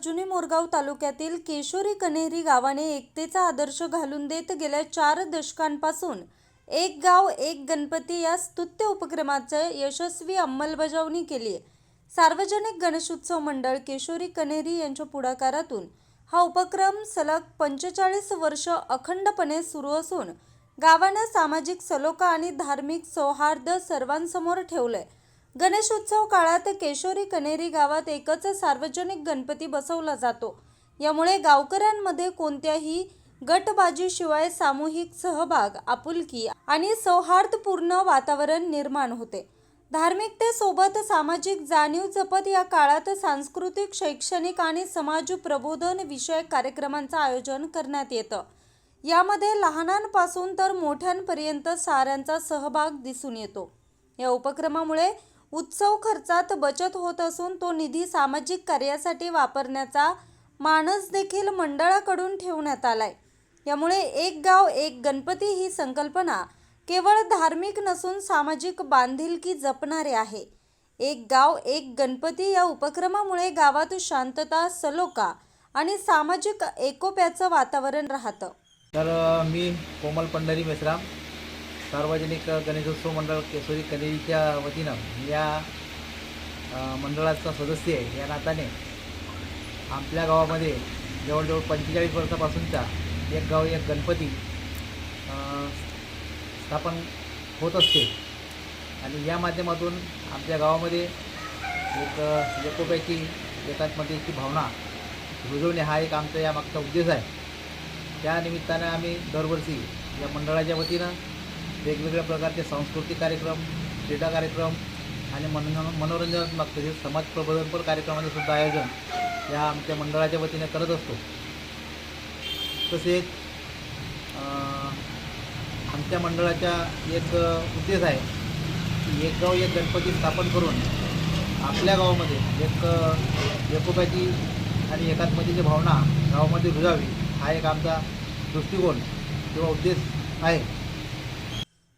अर्जुनी मोरगाव तालुक्यातील केशोरी कनेरी गावाने एकतेचा आदर्श घालून देत गेल्या चार दशकांपासून एक गाव एक गणपती या स्तुत्य उपक्रमाचे यशस्वी अंमलबजावणी केली आहे सार्वजनिक गणेशोत्सव मंडळ केशोरी कनेरी यांच्या पुढाकारातून हा उपक्रम सलग पंचेचाळीस वर्ष अखंडपणे सुरू असून गावानं सामाजिक सलोखा आणि धार्मिक सौहार्द सर्वांसमोर ठेवलं आहे गणेशोत्सव काळात केशोरी कनेरी गावात एकच सार्वजनिक गणपती बसवला जातो. यामुळे गावकऱ्यांमध्ये कोणत्याही गटबाजीशिवाय सामूहिक सहभाग आपुलकी आणि सौहार्दपूर्ण वातावरण निर्माण होते. धार्मिकतेसोबत सामाजिक जाणीव जपत या काळात सांस्कृतिक शैक्षणिक आणि समाज प्रबोधन विषयक कार्यक्रमांचं आयोजन करण्यात येतं. यामध्ये लहानांपासून तर मोठ्यांपर्यंत साऱ्यांचा सहभाग दिसून येतो. या उपक्रमामुळे उत्सव खर्चात बचत होत असून तो निधी सामाजिक कार्यासाठी वापरण्याचा मानस देखील मंडळाकडून ठेवण्यात आलाय. यामुळे एक गाव एक गणपती ही संकल्पना केवळ धार्मिक नसून सामाजिक बांधिलकी जपणारे आहे. एक गाव एक गणपती या उपक्रमामुळे गावात शांतता सलोखा आणि सामाजिक एकोप्याचं वातावरण राहतं. तर मी कोमल पंढरी मेश्राम. सार्वजनिक गणेशोत्सव मंडळ केसोरी कनेरीच्या वतीनं या मंडळाचा सदस्य आहे. या नात्याने आपल्या गावामध्ये जवळजवळ पंचेचाळीस वर्षापासूनचा एक गाव एक गणपती स्थापन होत असते. आणि या माध्यमातून आमच्या गावामध्ये एक अ, एकोप्याची एकात्मतेची भावना रुजवणे हा एक आमचा यामागचा उद्देश आहे. त्या निमित्तानं आम्ही दरवर्षी या मंडळाच्या वतीनं वेगवेगळ्या प्रकारचे सांस्कृतिक कार्यक्रम क्रीडा कार्यक्रम आणि मनोरंजन मनोरंजनात्मक तसेच समाज प्रबोधनपर कार्यक्रमाचं सुद्धा आयोजन या आमच्या मंडळाच्या वतीने करत असतो. तसेच आमच्या मंडळाचा एक उद्देश आहे की एक गाव एक गणपती स्थापन करून आपल्या गावामध्ये एक एकोप्याची आणि एकात्मतेची भावना गावामध्ये रुजावी हा एक आमचा दृष्टिकोन किंवा उद्देश आहे.